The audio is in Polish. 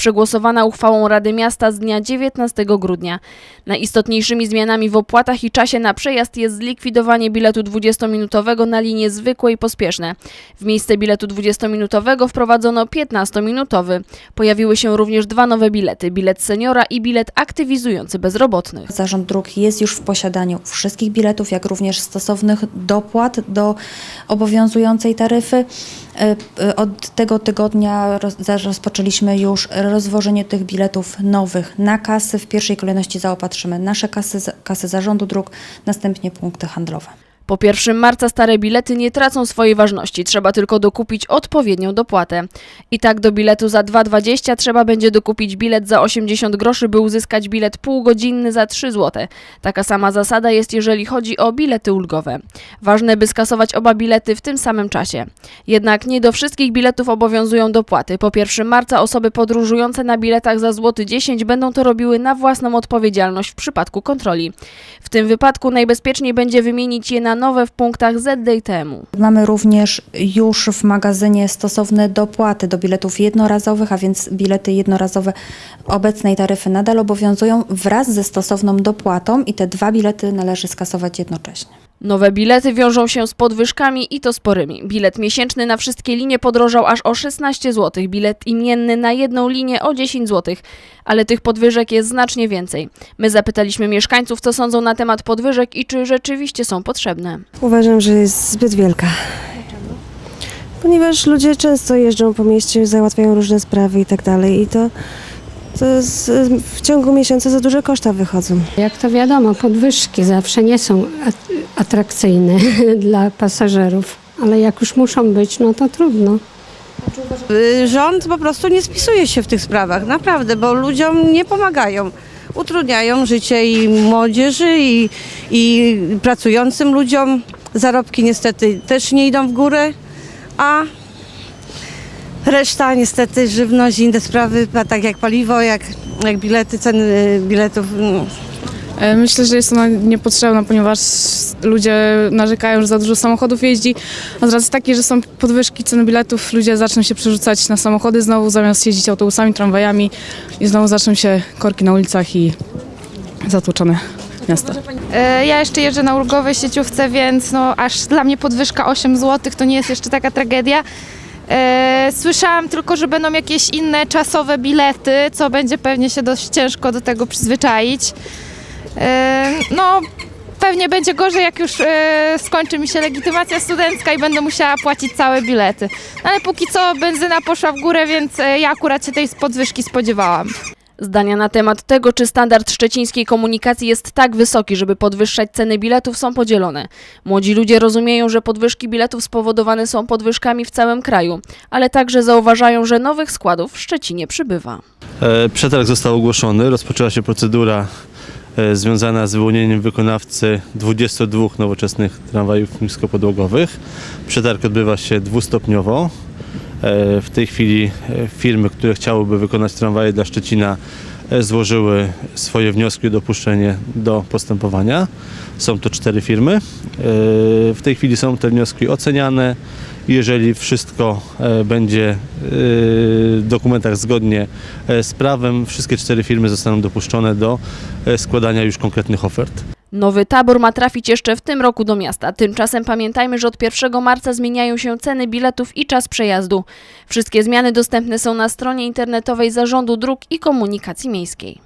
przegłosowana uchwałą Rady Miasta z dnia 19 grudnia. Najistotniejszymi zmianami w opłatach i czasie na przejazd jest zlikwidowanie biletu 20-minutowego na linie zwykłe i pospieszne. W miejsce biletu 20-minutowego wprowadzono 15-minutowy. Pojawiły się również dwa nowe bilety, bilet seniora i bilet aktywizujący bezrobotnych. Zarząd Dróg jest już w posiadaniu wszystkich biletów, jak również stosownych dopłat do obowiązującej taryfy. E, e, Od tego tygodnia rozpoczęliśmy już rozwożenie tych biletów nowych na kasy. W pierwszej kolejności zaopatrzymy nasze kasy, kasy Zarządu Dróg, następnie punkty handlowe. Po 1 marca stare bilety nie tracą swojej ważności, trzeba tylko dokupić odpowiednią dopłatę. I tak do biletu za 2,20 trzeba będzie dokupić bilet za 80 groszy, by uzyskać bilet półgodzinny za 3 zł. Taka sama zasada jest, jeżeli chodzi o bilety ulgowe. Ważne, by skasować oba bilety w tym samym czasie. Jednak nie do wszystkich biletów obowiązują dopłaty. Po 1 marca osoby podróżujące na biletach za złoty 10 będą to robiły na własną odpowiedzialność w przypadku kontroli. W tym wypadku najbezpieczniej będzie wymienić je na nowe w punktach ZDTM-u. Mamy również już w magazynie stosowne dopłaty do biletów jednorazowych, a więc bilety jednorazowe obecnej taryfy nadal obowiązują wraz ze stosowną dopłatą i te dwa bilety należy skasować jednocześnie. Nowe bilety wiążą się z podwyżkami i to sporymi. Bilet miesięczny na wszystkie linie podrożał aż o 16 zł, bilet imienny na jedną linię o 10 zł, ale tych podwyżek jest znacznie więcej. My zapytaliśmy mieszkańców, co sądzą na temat podwyżek i czy rzeczywiście są potrzebne. Uważam, że jest zbyt wielka. Ponieważ ludzie często jeżdżą po mieście, załatwiają różne sprawy i tak dalej i to, to z, w ciągu miesiąca za duże koszta wychodzą. Jak to wiadomo, podwyżki zawsze nie są at- atrakcyjne dla pasażerów, ale jak już muszą być, no to trudno. Rząd po prostu nie spisuje się w tych sprawach, naprawdę, bo ludziom nie pomagają. Utrudniają życie i młodzieży, i, i pracującym ludziom. Zarobki niestety też nie idą w górę, a reszta niestety, żywność i inne sprawy, a tak jak paliwo, jak, jak bilety, ceny biletów, no, E, Myślę, że jest ona niepotrzebna, ponieważ ludzie narzekają, że za dużo samochodów jeździ, a z racji takiej, że są podwyżki cen biletów, ludzie zaczną się przerzucać na samochody znowu, zamiast jeździć autobusami, tramwajami i znowu zaczną się korki na ulicach i zatłoczone miasta. E, Ja jeszcze jeżdżę na ulgowej sieciówce, więc no aż dla mnie podwyżka 8 zł to nie jest jeszcze taka tragedia. E, Słyszałam tylko, że będą jakieś inne czasowe bilety, co będzie pewnie się dość ciężko do tego przyzwyczaić. E, No, pewnie będzie gorzej, jak już e, skończy mi się legitymacja studencka i będę musiała płacić całe bilety. No, ale póki co benzyna poszła w górę, więc ja akurat się tej podwyżki spodziewałam. Zdania na temat tego, czy standard szczecińskiej komunikacji jest tak wysoki, żeby podwyższać ceny biletów, są podzielone. Młodzi ludzie rozumieją, że podwyżki biletów spowodowane są podwyżkami w całym kraju, ale także zauważają, że nowych składów w Szczecinie przybywa. E, Przetarg został ogłoszony, rozpoczęła się procedura e, związana z wyłonieniem wykonawcy 22 nowoczesnych tramwajów niskopodłogowych. Przetarg odbywa się dwustopniowo. E, W tej chwili e, firmy, które chciałyby wykonać tramwaje dla Szczecina e, złożyły swoje wnioski o dopuszczenie do postępowania. Są to cztery firmy. W tej chwili są te wnioski oceniane. Jeżeli wszystko będzie w dokumentach zgodnie z prawem, wszystkie cztery firmy zostaną dopuszczone do składania już konkretnych ofert. Nowy tabor ma trafić jeszcze w tym roku do miasta. Tymczasem pamiętajmy, że od 1 marca zmieniają się ceny biletów i czas przejazdu. Wszystkie zmiany dostępne są na stronie internetowej Zarządu Dróg i Komunikacji Miejskiej.